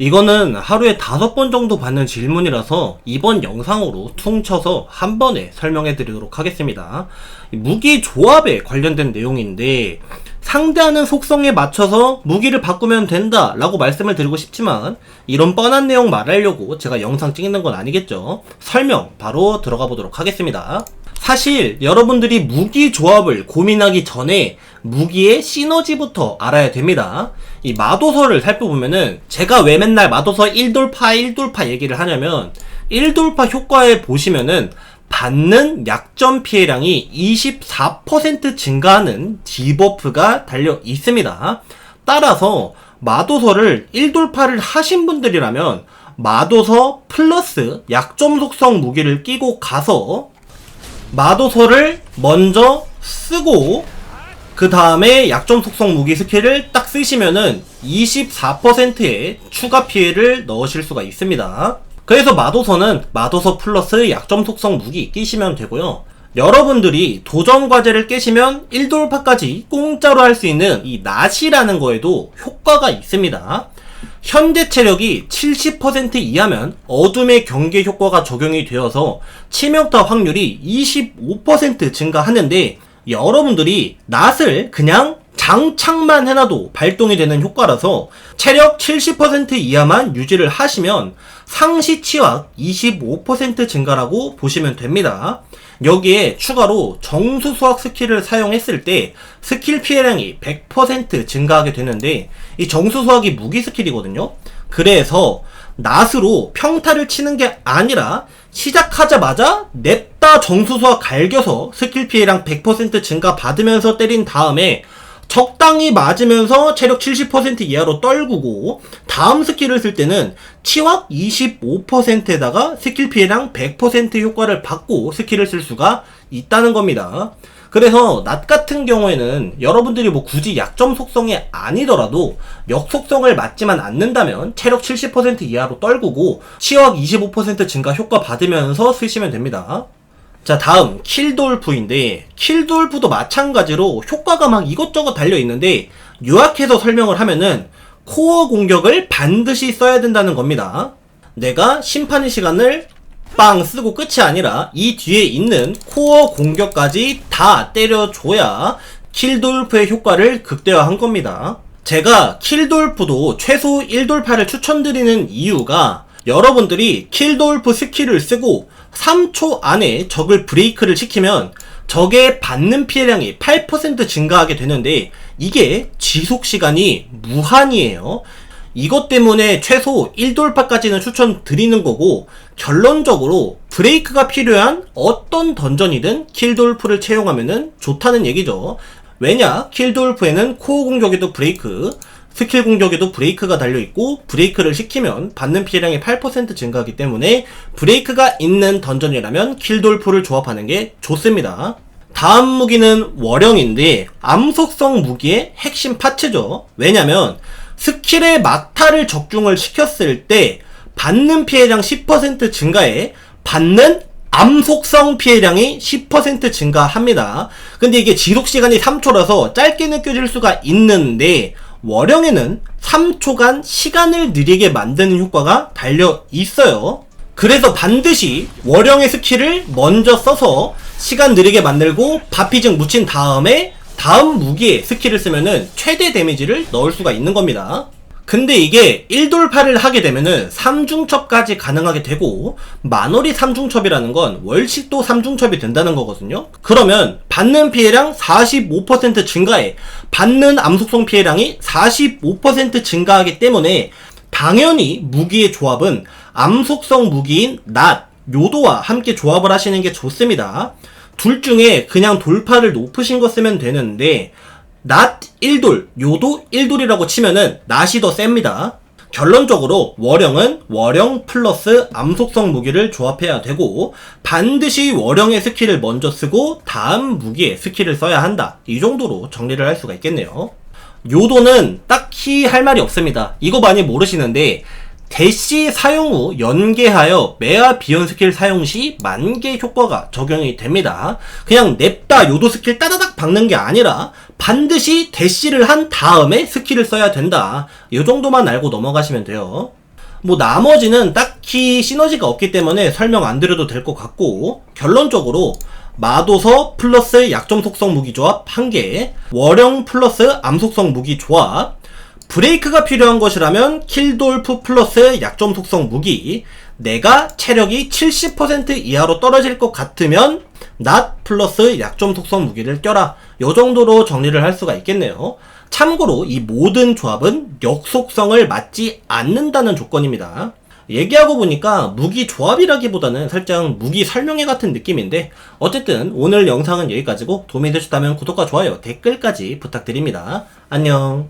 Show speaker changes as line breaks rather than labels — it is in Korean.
이거는 하루에 다섯 번 정도 받는 질문이라서 이번 영상으로 퉁쳐서 한 번에 설명해 드리도록 하겠습니다. 이 무기 조합에 관련된 내용인데 상대하는 속성에 맞춰서 무기를 바꾸면 된다 라고 말씀을 드리고 싶지만 이런 뻔한 내용 말하려고 제가 영상 찍는 건 아니겠죠. 설명 바로 들어가 보도록 하겠습니다. 사실 여러분들이 무기 조합을 고민하기 전에 무기의 시너지부터 알아야 됩니다. 이 마도서를 살펴보면은 제가 왜 맨날 마도서 1돌파 1돌파 얘기를 하냐면 1돌파 효과에 보시면은 받는 약점 피해량이 24% 증가하는 디버프가 달려 있습니다. 따라서 마도서를 1돌파를 하신 분들이라면 마도서 플러스 약점 속성 무기를 끼고 가서 마도서를 먼저 쓰고 그 다음에 약점 속성 무기 스킬을 딱 쓰시면은 24%의 추가 피해를 넣으실 수가 있습니다. 그래서 마도서는 마도서 플러스 약점 속성 무기 끼시면 되고요. 여러분들이 도전 과제를 깨시면 1돌파까지 공짜로 할 수 있는 이 낫이라는 거에도 효과가 있습니다. 현재 체력이 70% 이하면 어둠의 경계 효과가 적용이 되어서 치명타 확률이 25% 증가하는데 여러분들이 낫을 그냥 장착만 해놔도 발동이 되는 효과라서 체력 70% 이하만 유지를 하시면 상시 치확 25% 증가라고 보시면 됩니다. 여기에 추가로 정수 수학 스킬을 사용했을 때 스킬 피해량이 100% 증가하게 되는데 이 정수 수학이 무기 스킬이거든요. 그래서 낫으로 평타를 치는 게 아니라 시작하자마자 냅다 정수 수학 갈겨서 스킬 피해량 100% 증가 받으면서 때린 다음에 적당히 맞으면서 체력 70% 이하로 떨구고 다음 스킬을 쓸 때는 치확 25%에다가 스킬 피해량 100% 효과를 받고 스킬을 쓸 수가 있다는 겁니다. 그래서 낫 같은 경우에는 여러분들이 뭐 굳이 약점 속성이 아니더라도 역 속성을 맞지만 않는다면 체력 70% 이하로 떨구고 치확 25% 증가 효과 받으면서 쓰시면 됩니다. 자 다음 킬돌프인데 킬돌프도 마찬가지로 효과가 막 이것저것 달려 있는데 요약해서 설명을 하면은 코어 공격을 반드시 써야 된다는 겁니다. 내가 심판의 시간을 빵 쓰고 끝이 아니라 이 뒤에 있는 코어 공격까지 다 때려줘야 킬돌프의 효과를 극대화한 겁니다. 제가 킬돌프도 최소 1돌파를 추천드리는 이유가 여러분들이 킬돌프 스킬을 쓰고 3초 안에 적을 브레이크를 시키면 적의 받는 피해량이 8% 증가하게 되는데 이게 지속 시간이 무한이에요. 이것 때문에 최소 1돌파까지는 추천드리는 거고 결론적으로 브레이크가 필요한 어떤 던전이든 킬돌프를 채용하면 좋다는 얘기죠. 왜냐? 킬돌프에는 코어 공격에도 브레이크, 스킬 공격에도 브레이크가 달려있고 브레이크를 시키면 받는 피해량이 8% 증가하기 때문에 브레이크가 있는 던전이라면 킬돌프를 조합하는 게 좋습니다. 다음 무기는 월영인데 암속성 무기의 핵심 파츠죠. 왜냐면 스킬의 막타를 적중을 시켰을 때 받는 피해량 10% 증가에 받는 암속성 피해량이 10% 증가합니다. 근데 이게 지속 시간이 3초라서 짧게 느껴질 수가 있는데 월영에는 3초간 시간을 느리게 만드는 효과가 달려 있어요. 그래서 반드시 월영의 스킬을 먼저 써서 시간 느리게 만들고 바피증 묻힌 다음에 다음 무기에 스킬을 쓰면은 최대 데미지를 넣을 수가 있는 겁니다. 근데 이게 1돌파를 하게 되면은 3중첩까지 가능하게 되고 만월이 3중첩이라는 건 월식도 3중첩이 된다는 거거든요. 그러면 받는 피해량 45% 증가에 받는 암속성 피해량이 45% 증가하기 때문에 당연히 무기의 조합은 암속성 무기인 낫, 요도와 함께 조합을 하시는 게 좋습니다. 둘 중에 그냥 돌파를 높으신 거 쓰면 되는데 낫 1돌, 요도 1돌이라고 치면은 낫이 더 셉니다. 결론적으로 월영은 월영 플러스 암속성 무기를 조합해야 되고 반드시 월영의 스킬을 먼저 쓰고 다음 무기에 스킬을 써야 한다. 이 정도로 정리를 할 수가 있겠네요. 요도는 딱히 할 말이 없습니다. 이거 많이 모르시는데 대시 사용 후 연계하여 메아 비연 스킬 사용 시 만개 효과가 적용이 됩니다. 그냥 냅다 요도 스킬 따다닥 박는 게 아니라 반드시 대시를 한 다음에 스킬을 써야 된다. 이 정도만 알고 넘어가시면 돼요. 뭐 나머지는 딱히 시너지가 없기 때문에 설명 안 드려도 될 것 같고 결론적으로 마도서 플러스 약점 속성 무기 조합 1개 월형 플러스 암 속성 무기 조합 브레이크가 필요한 것이라면 킬돌프 플러스 약점 속성 무기 내가 체력이 70% 이하로 떨어질 것 같으면 낫 플러스 약점 속성 무기를 껴라. 요 정도로 정리를 할 수가 있겠네요. 참고로 이 모든 조합은 역속성을 맞지 않는다는 조건입니다. 얘기하고 보니까 무기 조합이라기보다는 살짝 무기 설명회 같은 느낌인데 어쨌든 오늘 영상은 여기까지고 도움이 되셨다면 구독과 좋아요 댓글까지 부탁드립니다. 안녕